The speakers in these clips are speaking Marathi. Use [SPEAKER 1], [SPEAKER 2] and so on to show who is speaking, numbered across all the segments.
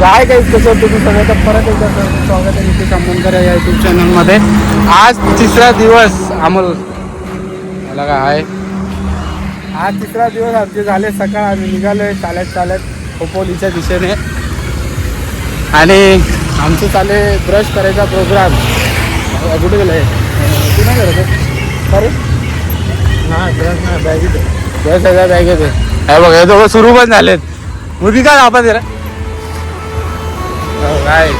[SPEAKER 1] राय काही कसं तुम्ही सगळं? तर परत एकदा सर्व स्वागत आहे नितीश आंबोनकर या यूट्यूब चॅनलमध्ये आज तिसरा दिवस अमोल. मला काय आहे? आज तिसरा दिवस आमचे झाले सकाळ आम्ही निघालोय चालत चालत खोपोलीच्या दिशेने. आणि आमचं चाले ब्रश करायचा प्रोग्राम कुठे गेलं? आहे तू? नाही करत अरे हां ब्रश नाही बॅगेत ब्रश आहे बॅगेत आहे हे हे दोघं सुरू पण झालेत. मुलगी काय आपण जरा? काय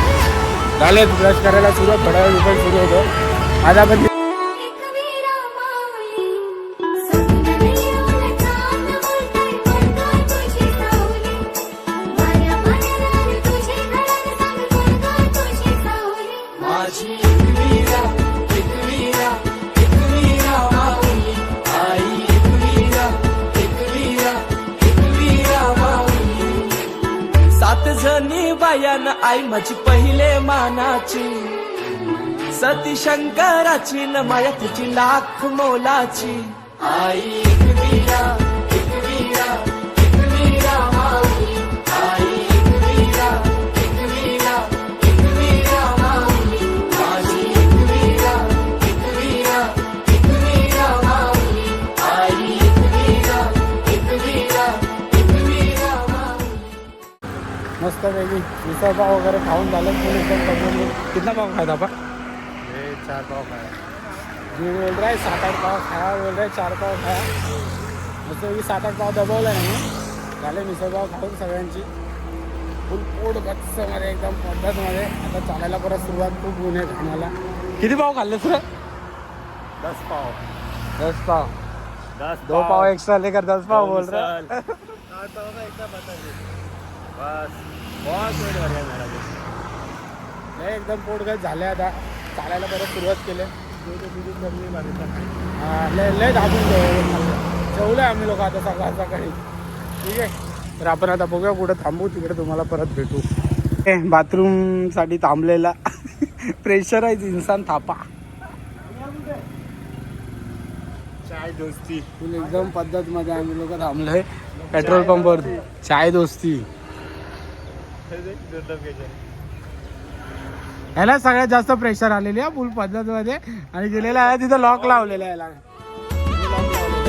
[SPEAKER 1] झाले ब्रश करायला सुरुवात थोड्या वेळ सुरू होतो आज आपण
[SPEAKER 2] जणी आई माझी पहिले मानाची. सती शंकराची न माया तिची लाख मोलाची. आई एक एकवीरा एकवीरा एकवीरा
[SPEAKER 1] मस्त पैकी मिसळ पाव वगैरे खाऊन झालं. फुल एकदम कमी कितना पाव खायचा आपण? चार पाव खाया. जी बोल रहा है सात आठ पाव खाया बोल रहा है चार पाव खाया. मस्त पैकी सात आठ पाव दबवलं नाही झाले मिसळ पाव खाऊन सगळ्यांची. फुल पोट गच्चमध्ये एकदम पद्धतमध्ये आता चालायला परत सुरुवात खूप ऊन आहे खाण्याला किती पाव खाल्ले सर
[SPEAKER 3] दस पाव
[SPEAKER 1] दस पाव
[SPEAKER 3] दस
[SPEAKER 1] दो पाव एक्स्ट्रा लेकर दस पाव बोल रहा है.
[SPEAKER 3] बस. बहुत पेट भर गया मेरा भी
[SPEAKER 1] नाही एकदम पोट गच झाले आता. चालायला परत सुरुवात केली. लय लय दाबून जेवलोय आम्ही लोक आता सकाळ सकाळी. ठीक आहे? तर आपण आता बघूया कुठं थांबू तिकडे तुम्हाला परत भेटू. बाथरूमसाठी थांबलेला. प्रेशराईज इन्सान थापा.
[SPEAKER 3] चाय दोस्ती.
[SPEAKER 1] एकदम पद्धत मध्ये आम्ही लोक थांबलोय. पेट्रोल पंपवर. चाय दोस्ती. ह्याला सगळ्यात जास्त प्रेशर आलेली आहे फुल पद्धत मध्ये आणि गेलेला आहे तिथं लॉक लावलेला आहे याला. Lock लावलेलं.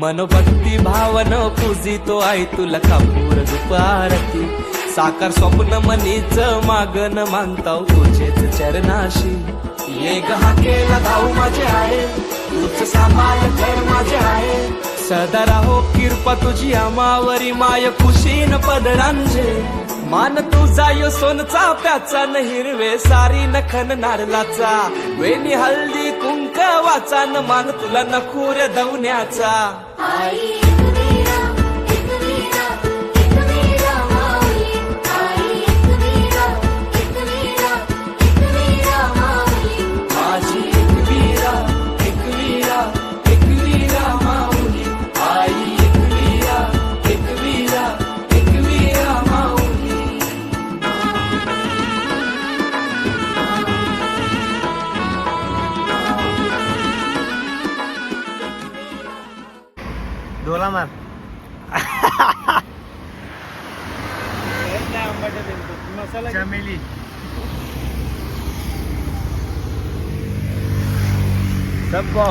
[SPEAKER 2] तो भावन पूजितो आई तुला कापूर दुपारती साकार स्वप्न मनीच मागन मानताव तुझेच चरणाशी ये गहा केला धाऊ माझे आहे. तूच सामाय घर माझे आहे. सदा राहो कृपा तुझी आमावरी माय खुशीन पदरांजे. मान तुझा यो सोनचा प्याचा न हिरवे सारी नखन नारलाचा वेणी हल्दी कुंक वाचा न मान तुला नखुर दवण्याचा.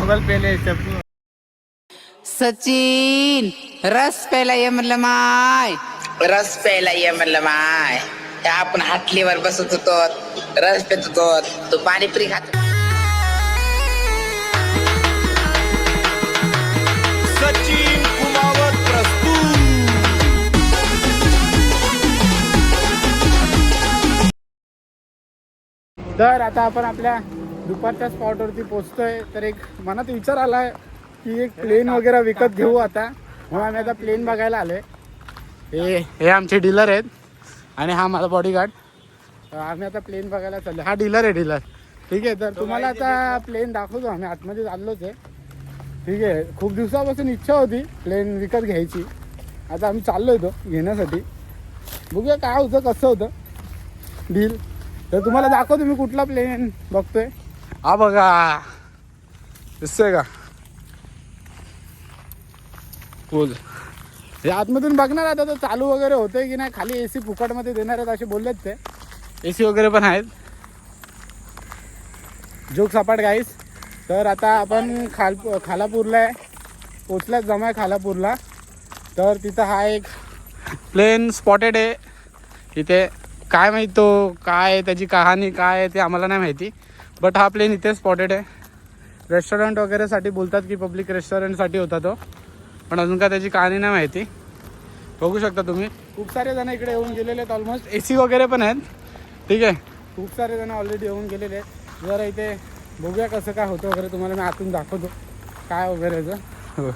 [SPEAKER 3] सब गॉगल पहले सब।
[SPEAKER 4] सचिन रस प्यायला ये म्हणलं माय.
[SPEAKER 5] रस प्यायला ये म्हणलं माय. त्या आपण हाटलीवर बसत होतो. रस पेत होतो. तू पाणीपुरी खात
[SPEAKER 2] सचिन कुमावत प्रस्तुत.
[SPEAKER 1] तर आता आपण आपल्या दुपारच्या स्पॉटवरती पोहोचतोय तर एक मनात विचार आलाय की एक प्लेन वगैरे विकत घेऊ आता. म्हणून आम्ही आता प्लेन बघायला आलोय. हे हे आमचे डीलर आहेत आणि हा माझा बॉडीगार्ड आम्ही आता प्लेन बघायला चाललो हा डीलर आहे डीलर ठीक आहे तर तुम्हाला आता प्लेन दाखवतो. आम्ही आतमध्ये चाललोच आहे. ठीक आहे खूप दिवसापासून इच्छा होती प्लेन विकत घ्यायची. आता आम्ही चाललो होतो घेण्यासाठी. बघूया काय होतं कसं होतं. डील तर तुम्हाला दाखवतो मी कुठला प्लेन बघतोय. हा बघा दिसतंय का? पूल हे आतमधून बघणार आता तर चालू वगैरे होतंय की नाही? खाली ए सी फुकटमध्ये देणार आहेत असे बोललेत ते. ए सी वगैरे पण आहेत. जोक सपाट गाईस तर आता आपण खाल खालापूरला आहे. पोचल्याच जमाय खालापूरला. तर तिथं हा एक प्लेन स्पॉटेड आहे. इथे काय माहीत तो काय आहे, त्याची कहाणी काय आहे ते आम्हाला नाही माहिती. बट हा प्लेन इथे स्पॉटेड आहे. रेस्टॉरंट वगैरेसाठी बोलतात की पब्लिक रेस्टॉरंटसाठी होता तो. पण अजून काय त्याची कहाणी नाही माहिती. बघू शकता तुम्ही. खूप सारे जण इकडे येऊन गेलेले आहेत. ऑलमोस्ट ए सी वगैरे पण आहेत. ठीक आहे. खूप सारे जण ऑलरेडी येऊन गेलेले आहेत. जरा इथे बघूया कसं काय होतं वगैरे. तुम्हाला मी आतून दाखवतो. काय वगैरे याचं हो.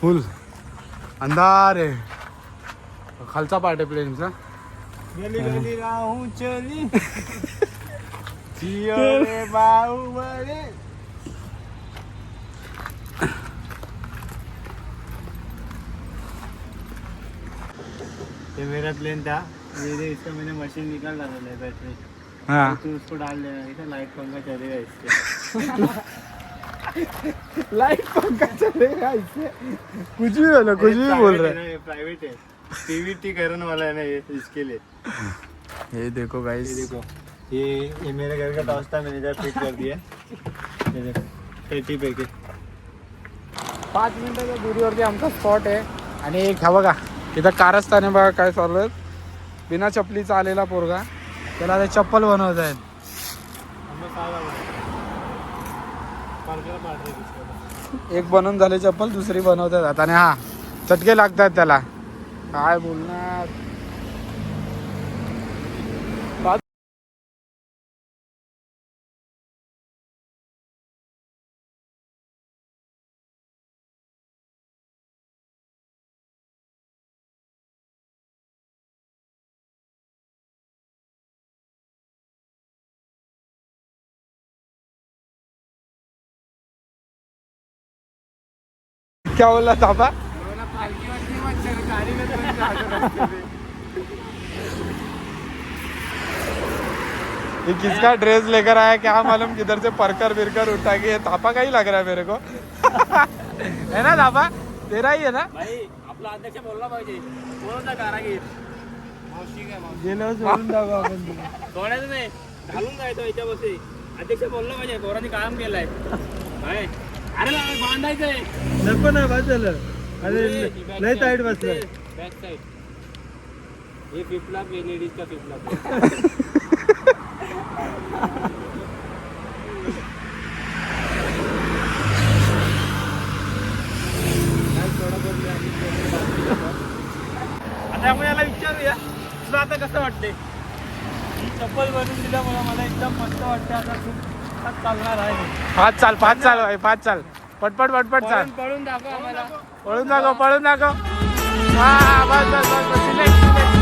[SPEAKER 1] फुल अंधार. आहे खालचा पार्ट आहे प्लेनचा
[SPEAKER 3] गली गली राहू चली. जियो रे बाहुबली ये मेरा प्लेन था. ये दे इसका मैंने मशीन निकाल डाला है बैटरी
[SPEAKER 1] हां.
[SPEAKER 3] तू उसको डाल देना लाइट पंखा चलेगा
[SPEAKER 1] लाइट पंखा चलेगा इससे कुछ भी बोलो कुछ भी बोल रहे
[SPEAKER 3] ये प्राइवेट है पीवीटी करने वाला है ना ये इसके लिए
[SPEAKER 1] ये देखो
[SPEAKER 3] ये
[SPEAKER 1] गाइस
[SPEAKER 3] देखो. ये ये मेरे घर का टॉस था मैंने जब फिट कर दिया. ये देखो थर्टी पे के
[SPEAKER 1] पाच मिनिटाच्या दुरीवरती आमचा स्पॉट आहे. आणि एक हा बघा इथं कारस्थान बघा काय चालू आहे बिना चपलीचा आलेला पोरगा. त्याला ते चप्पल बनवत आहेत
[SPEAKER 3] हम लोग सारा पार्कर पाड़ रहे हैं इसको
[SPEAKER 1] एक बनवून झाले चप्पल दुसरी बनवतात. आता आणि हा चटके लागतात त्याला. काय बोलणार? क्या बोलला थापा ये किसका ड्रेस लेकर आया क्या मालूम किधर से परकर बिरकर उठा के थापा का ही लग रहा है मेरे को। है ना थापा तेरा ही है ना?
[SPEAKER 3] भाई आपला अध्यक्ष बोलला पाहिजे. कोणता कारागीर.
[SPEAKER 1] गेलो सोडून टाकू आपण
[SPEAKER 3] सोडायचं नाही. घालून जायचं याच्यावरती अध्यक्ष बोललं पाहिजे. पोरांनी काम केलंय. काय अरे बांधायचंय
[SPEAKER 1] नको ना बस झालं.
[SPEAKER 3] अरे लय टाईट बसलं. बॅक साईड हे लेडीजचा याला विचारूया तुला आता कसं वाटते ही चप्पल बनवून दिल्यामुळे मला एकदम मस्त वाटते आता खूप आता चालणार आहे.
[SPEAKER 1] पाच चाल पाच चाल भाई पाच चाल. पटपट पटपट चाल.
[SPEAKER 3] पळून दाखव आम्हाला.
[SPEAKER 1] पळून दाखव पळून दाखव. हा बस बस बस बस. Select select.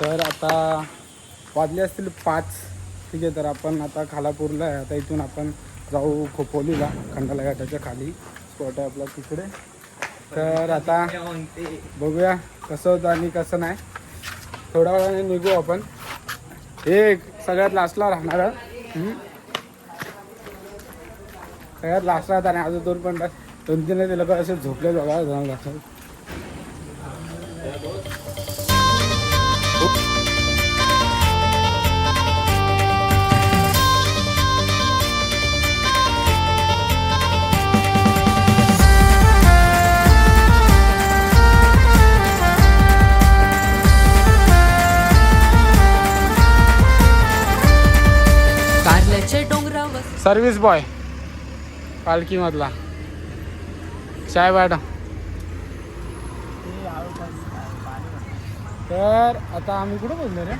[SPEAKER 1] तर आता वाजले असतील पाच. ठीक आहे तर आपण आता खालापूरला आहे. आता इथून आपण जाऊ खोपोलीला खंडाला घाटाच्या खाली. स्पॉट आहे आपला तिकडे. तर आता बघूया कसं होतं आणि कसं नाही. थोड्या वेळाने निघू आपण. हे सगळ्यात लास्टला राहणार सगळ्यात लास्ट राहत आणि अजून दोन पण दोन तीन ते लोक असे झोपले बघा जाऊन लागतात सर्व्हिस बॉय पालखीमधला. चाय मॅडम तर आता आम्ही कुठं बोललो रे?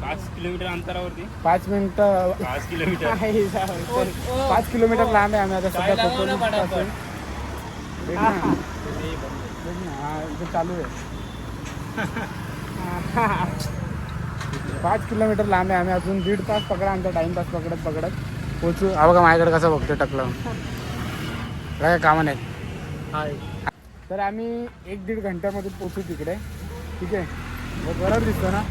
[SPEAKER 3] पाच किलोमीटर अंतरावरती.
[SPEAKER 1] पाच मिनिटं
[SPEAKER 3] पाच किलोमीटर.
[SPEAKER 1] पाच किलोमीटर लांब आहे आम्ही आता सध्या कोकण हा, चालू आहे. पाच किलोमीटर लांब आहे. आम्ही अजून दीड तास पकडा आमचा टाइमपास पकडत पकडत. पोचू हा बघा माझ्याकडे कसं बघतो टकलं. काय कामं नाही
[SPEAKER 3] हाय.
[SPEAKER 1] तर आम्ही एक दीड घंट्यामध्ये पोचू तिकडे. ठीक आहे? बरोबर दिसतो ना?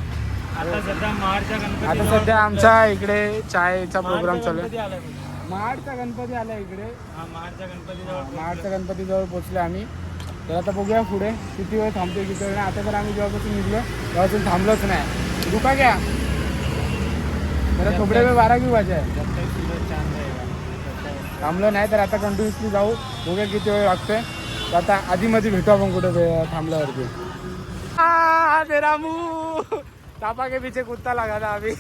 [SPEAKER 3] आता सध्या महाडच्या गणपती
[SPEAKER 1] आता सध्या आमच्या इकडे चायचा प्रोग्राम चालू आहे. महाडचा गणपती आला इकडे.
[SPEAKER 3] महाडच्या गणपती जवळ
[SPEAKER 1] महाडच्या गणपतीजवळ पोचले आम्ही. तर आता बघूया पुढे. किती वेळ थांबतोय किती वेळ आता तर आम्ही जेव्हापासून निघलो तेव्हापासून थांबलोच नाही. रुका घ्या जरा थोडे वेळ बारा घेऊ वाजे थांबलो नाही तर आता कंटिन्युअसली जाऊ. बघूया किती वेळ लागते तर आता आधी मध्ये भेटू आपण कुठे थांबल्यावरती. आ, मेरा थापा के पीछे कुत्ता लगा था अभी.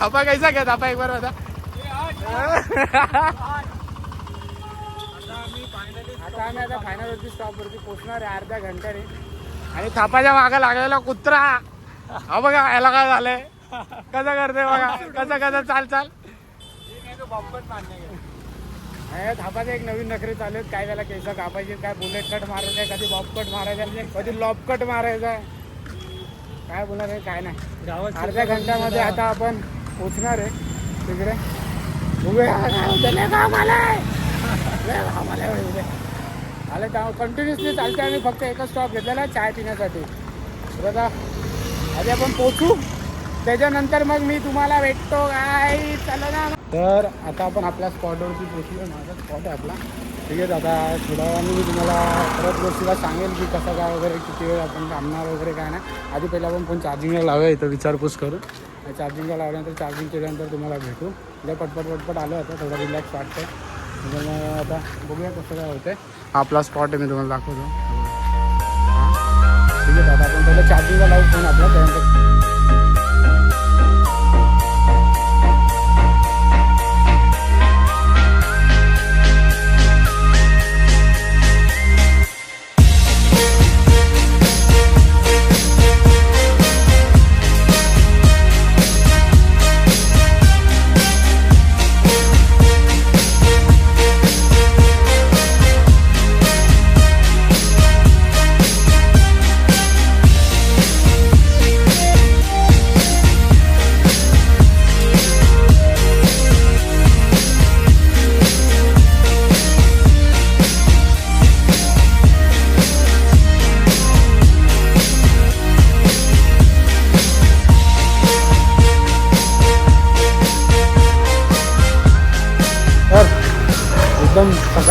[SPEAKER 1] थापा कैसा क्या? थापा एक बार बता. आता आम्ही आता फायनल वरती स्टॉप वरती पोहोचणार आहे अर्ध्या घंट्याने आणि थापाच्या मागा लागलेला कुत्रा. हा बघा याला काय झालंय? कसं करते बघा? कसं कसं? चाल चाल. नाही, थापाचे एक नवीन नखरे चालू आहेत. काय त्याला केस कापायचे काय बुलेट कट मारायचं आहे कधी बॉब कट मारायचा कधी लॉब कट मारायचा. आहे काय बोलणार आहे काय नाही. अर्ध्या घंट्यामध्ये आता आपण पोचणार आहे. तिकडे. इथे. आलं कंटिन्युअसली चालते आम्ही फक्त एकच स्टॉप घेतलेला चाय पिण्यासाठी. आता आधी आपण पोचू त्याच्यानंतर मग मी तुम्हाला भेटतो काय चला ना. तर आता आपण आपल्या स्पॉटवरती पोचलो माझा स्पॉट आहे आपला. ठीक आहे आता थोड्या वेळाने मी तुम्हाला परत गोष्टीला सांगेल की कसं काय वगैरे किती वेळ आपण थांबणार वगैरे काय नाही. आधी पहिला आपण फोन चार्जिंगला लावूया इथं विचारपूस करून. चार्जिंगला लावल्यानंतर चार्जिंग केल्यानंतर तुम्हाला भेटू. म्हणजे पटपट पटपट आलं होतं थोडं रिलॅक्स वाटतं म्हणजे मग आता बघूया कसं काय होतं आपला स्पॉट आहे मी तुम्हाला दाखवतो. ठीक आहे दादा. आपण पहिलं चार्जिंगला लावू फोन आपला त्यानंतर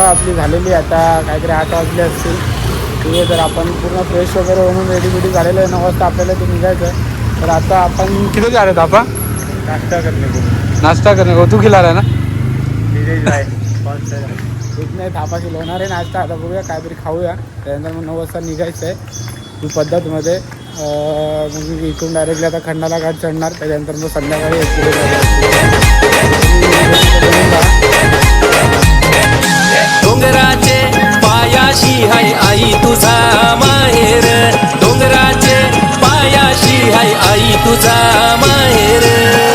[SPEAKER 1] सकाळ आपली झालेली आहे. आता काहीतरी आठ वाजले असतील. ठीक आहे तर आपण पूर्ण फ्रेश वगैरे होऊन रेडी बिडी झालेलं आहे. नऊ वाजता आपल्याला ते निघायचं आहे. तर आता आपण किती झाले आपण?
[SPEAKER 3] नाश्ता करणे
[SPEAKER 1] नाश्ता करणे हो तू किला ना?
[SPEAKER 3] आहे
[SPEAKER 1] एक नाही थापा किलोणार आहे नाश्ता. आता बघूया काहीतरी खाऊया. त्यानंतर मग नऊ वाजता निघायचं आहे. ही पद्धतमध्ये मग मी इथून डायरेक्टली आता खंडाला घाट चढणार. त्याच्यानंतर मग संध्याकाळी एक
[SPEAKER 6] डोंगराचे पायाशी हाय आई तुझा माहेर. डोंगराचे पायाशी हाय आई तुझा माहेर.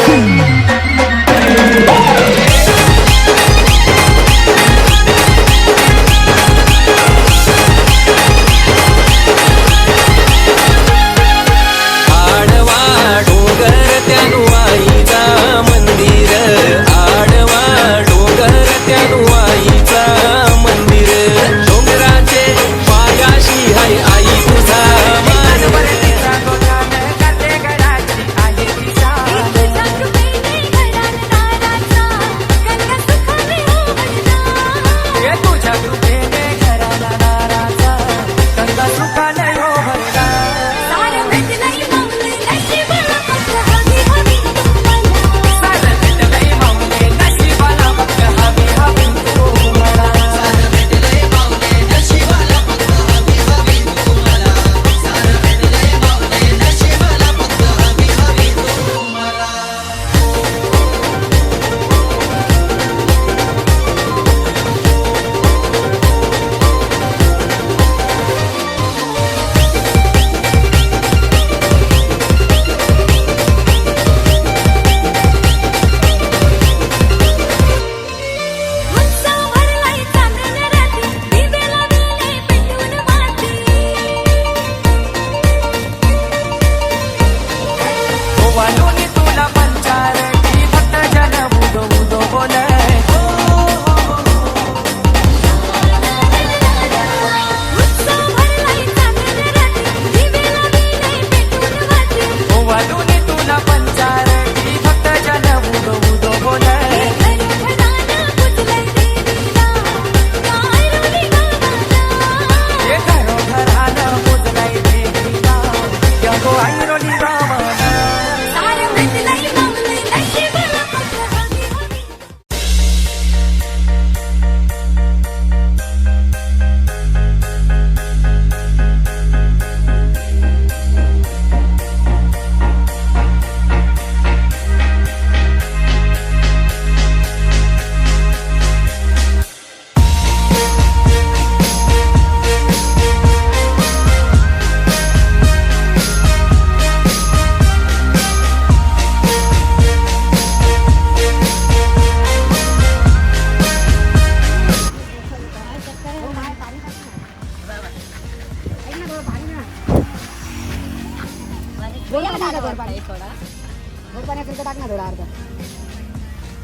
[SPEAKER 7] थोडा अर्धा.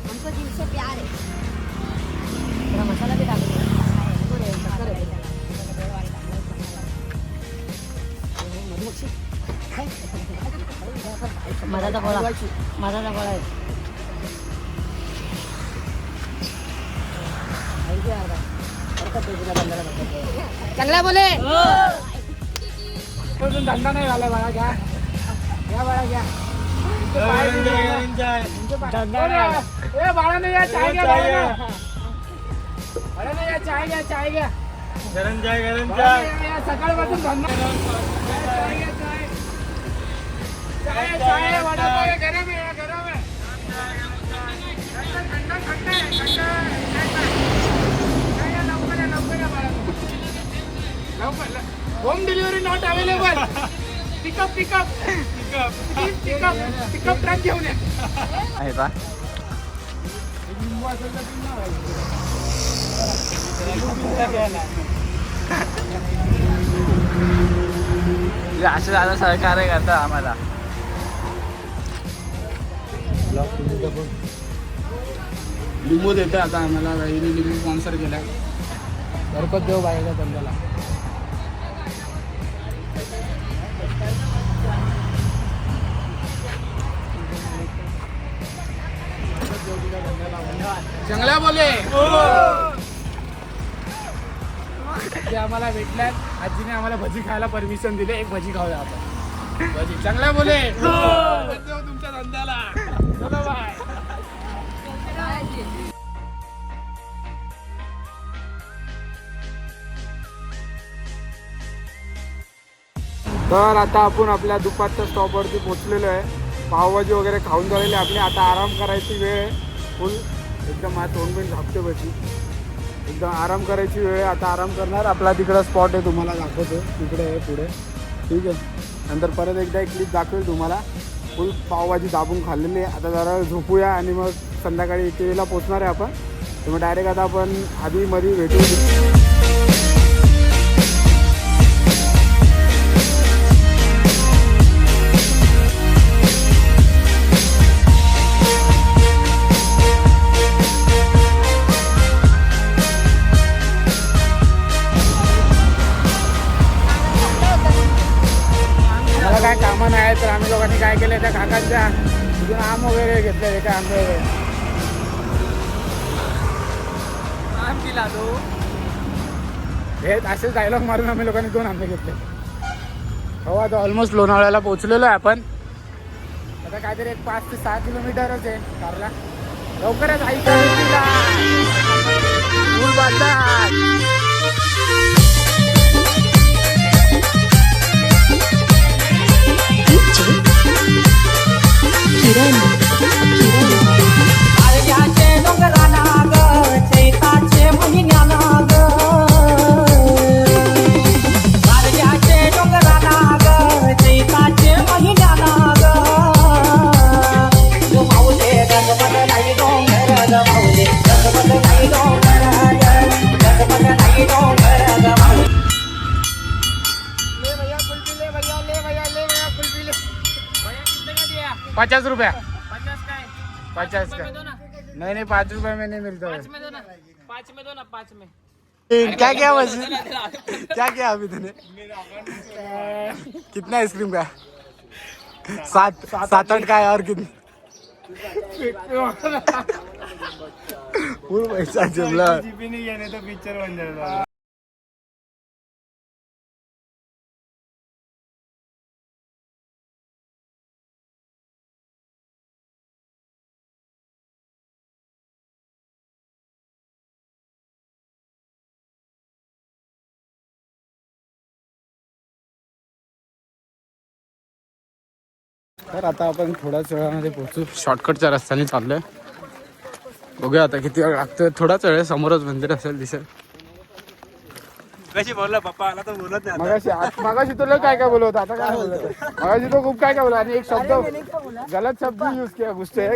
[SPEAKER 7] हमको दिल प्यार है थोडा मसाला भी टाक मधाचा गोळा. मधाचा गोळा आहे. चांगला बोले.
[SPEAKER 1] अजून धंदा नाही झाला बाळा घ्या. घ्या बाळा घ्या. बाळाने या चाय घ्या बाळाने. या चाय घ्या चाय घ्या
[SPEAKER 3] गरम चाय गरम चाय
[SPEAKER 1] सकाळपासून धंदा चाय घ्या, चाय. चाय चाय वडापाव गरम आहे गरम आहे थंड, थंड, थंड या, लवकर लवकर लवकर home delivery not available pickup pickup pickup pickup truck घेऊन या.
[SPEAKER 8] आहे का. असं झालं सहकार्य करता आम्हाला?
[SPEAKER 1] लिंबू देते आता आम्हाला. लिंबू स्पॉन्सर केला घरपत देऊ बाईला धंद्याला चांगला बोले. ते आम्हाला भेटल्यात आजीने आम्हाला भजी खायला परमिशन दिले एक भजी खाऊया आपण. भजी. चांगला बोले. देऊ तुमच्या धंद्याला. चलो बाय. तर आता आपण आपल्या दुपारच्या स्टॉपवरती पोहोचलेलो आहे. पावभाजी वगैरे खाऊन झालेली आहे. आपली. आता आराम करायची वेळ आहे. फुल एकदम माझ्या तोंड बिंड झापते बशी. एकदम आराम करायची वेळ आहे. आता आराम करणार. आपला तिकडं स्पॉट आहे तुम्हाला दाखवतो. तिकडे आहे पुढे. ठीक आहे? नंतर परत एकदा एक क्लिप दाखवेल तुम्हाला. फुल पावभाजी दाबून खाल्लेली आहे. आता जरा झोपूया आणि मग संध्याकाळी एक वेळेला पोचणार आहे आपण. तर मग डायरेक्ट आता आपण आधी मध्ये भेटू. घेतले काय आंबे वगैरे हे असेच डायलॉग मारून आम्ही लोकांनी दोन आंबे घेतले. हो आता ऑलमोस्ट लोणावळ्याला पोहोचलेलो आहे आपण. आता काहीतरी एक पाच ते सहा किलोमीटरच आहे कारला. लवकरच आई पचास रुपया। पचास का नहीं नहीं पाँच रुपए में नहीं मिलता है
[SPEAKER 3] पाच में दो ना पाच में।
[SPEAKER 1] क्या क्या बस? क्या क्या अभी तूने? कितना आइसक्रीम का सात सात आठ का है और कितनी? फुल पैसा जमला
[SPEAKER 3] पिक्चर बन जाएगा।
[SPEAKER 1] तर आता आपण थोड्याच वेळामध्ये पोहोचू. शॉर्टकटच्या रस्त्याने चाललोय. बघूया आता किती वेळ लागतोय. थोडाच वेळ समोरच मंदिर असेल दिसेल.
[SPEAKER 3] कशी बोलला पप्पा आला तर बोलत नाही
[SPEAKER 1] मगाशी तुला काय काय बोलवत आता काय बोलत मगाशी तो खूप काय काय बोला आणि एक शब्द गलत शब्द यूज किया गुस्से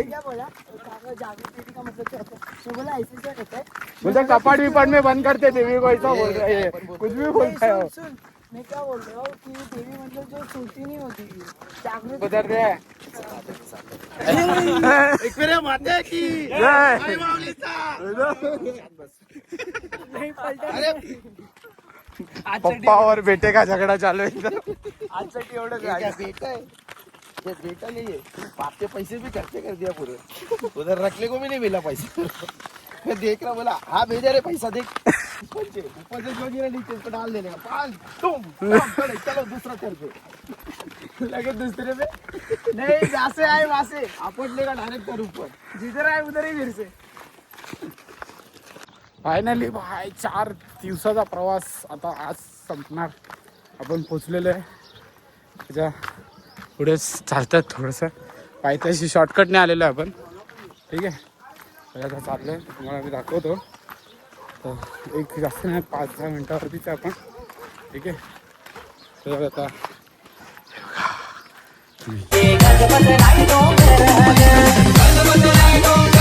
[SPEAKER 1] बोलते कपाट विपाट में बंद करते थे भी को ऐसा बोल रहा है कुछ भी बोलता वो.
[SPEAKER 9] मैं क्या बोल रहा हूँ कि देवी मतलब जो सोती नहीं होती. जागृत.
[SPEAKER 1] उधर दे
[SPEAKER 9] नहीं पलटा
[SPEAKER 1] पप्पा और बेटे का? झगड़ा चालू है इधर
[SPEAKER 8] आजसाठी एवढं
[SPEAKER 10] क्या बेटा है ये बेटा नहीं है बाप के पैसे भी खर्चे कर दिया पूरे उधर रखने को भी नहीं मिला पैसा. मैं देख रहा बोला हाँ भेजा रे पैसा देख. का चलो दूसरा कर दो लगे दूसरे में नहीं जहाँ से आए वहां से आपट लेगा डायरेक्ट कर ऊपर जिधर आए उधर ही फिर से
[SPEAKER 1] फायनली भाई चार दिवसाचा प्रवास आता आज संपणार. आपण पोचलेलो आहे. त्याच्या पुढेच चालतात थोडंसं. पायथ्याशी शॉर्टकटने आलेलो आहे आपण. ठीक आहे. आता चाललो आहे तुम्हाला मी दाखवतो. तर एक जास्त नाही पाच दहा मिनटावरतीच आपण. ठीक आहे? तर आता.
[SPEAKER 4] किरण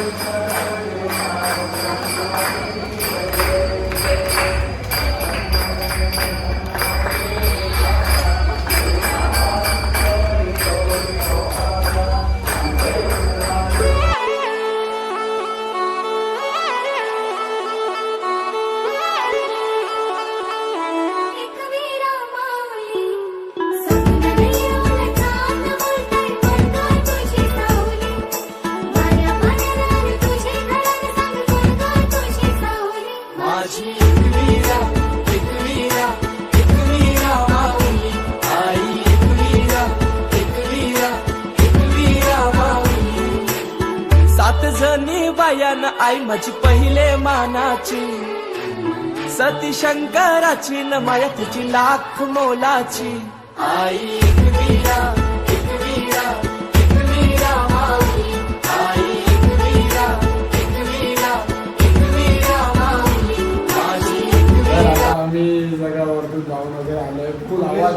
[SPEAKER 2] Thank you. शंकराची न माया तुझी लाख मोलाची. आई एकवीरा माऊली. आई माऊली. माझी
[SPEAKER 1] तर आम्ही जगावरतून जाऊन वगैरे आलोय. फुल आवाज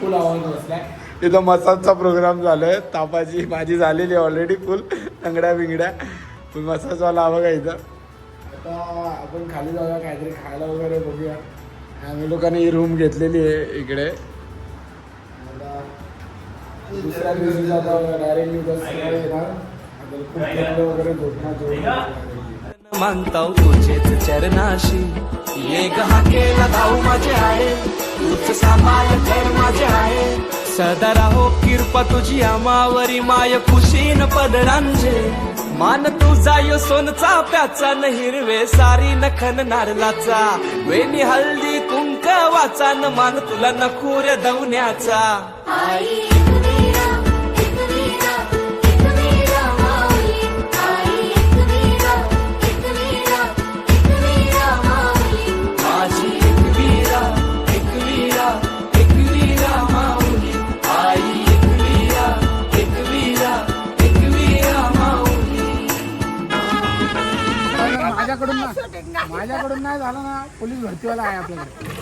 [SPEAKER 1] फुल आवाज मसाजचा प्रोग्राम झालाय. तापाची माझी झालेली ऑलरेडी फुल. लंगड्या बिंगड्या फुल मसाजवाला हवा का इथं. आता आपण खाली जाऊया काहीतरी खायला वगैरे बघूया. आम्ही लोकांनी ही रूम घेतलेली आहे इकडे. दुसऱ्या दिवशी डायरेक्ट डायरेक्टली उद्या सकाळी येणार. खूप थंड वगैरे झोपणार
[SPEAKER 2] मानताव तुझेच चरणाशी. ये केला माझे आहे. तूच सामाय माझे आहे. सदा राहो कृपा तुझी आमावरी माय खुशीन पदरांजे. मान तुझा यो सोनचा प्याचा न हिरवे सारी नखन नारलाचा वेणी हल्दी कुंक वाचा न मान तुला नखुर दवण्याचा.
[SPEAKER 1] माझ्याकडून नाही झालं ना पोलीस भरतीवाला आहे आपल्याकडे.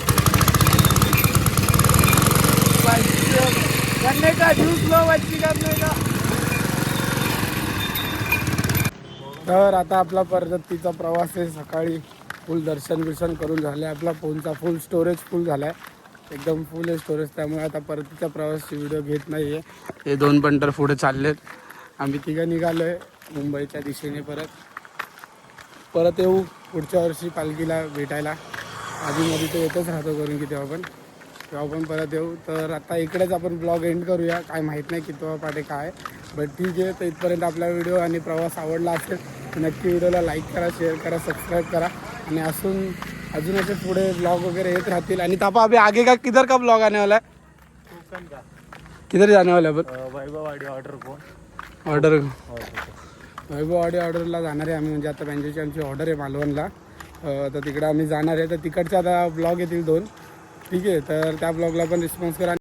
[SPEAKER 1] का का तर आता आपला परतीचा प्रवास आहे. सकाळी फुल दर्शन बिर्शन करून झालं आहे आपला फोनचा फुल स्टोरेज फुल झाला आहे एकदम फुल आहे स्टोरेज त्यामुळे आता परतीचा प्रवासची व्हिडिओ घेत नाही आहे हे दोन पंटर पुढे चाललेत. आम्ही तिघं निघालो आहे मुंबईच्या दिशेने परत. परत येऊ. पुढच्या वर्षी पालखीला भेटायला. आधीमध्ये तो येतच राहतो करून की तेव्हा पण. तेव्हा पण परत येऊ. तर आता इकडेच आपण ब्लॉग एंड करूया. काय माहीत नाही की तो पाटे काय. बट ठीक आहे तर इथपर्यंत आपला व्हिडिओ आणि प्रवास आवडला असेल नक्की व्हिडिओला लाईक करा शेअर करा सबस्क्राईब करा. आणि असून अजून असे पुढे ब्लॉग वगैरे येत राहतील. आणि तापा अभी आगे का? किधर का ब्लॉग आने वाला है?
[SPEAKER 3] का?
[SPEAKER 1] किधर जाने वाला है?
[SPEAKER 3] वैभववाडी ऑर्डर कोण?
[SPEAKER 1] ऑर्डर वैभव ऑडी ऑर्डरला जाणार आहे आम्ही. म्हणजे आता बँजेची आमची ऑर्डर आहे मालवणला. तर तिकडं आम्ही जाणार आहे. तर तिकडचे आता ब्लॉग येतील दोन. ठीक आहे. तर त्या ब्लॉगला पण रिस्पॉन्स करा.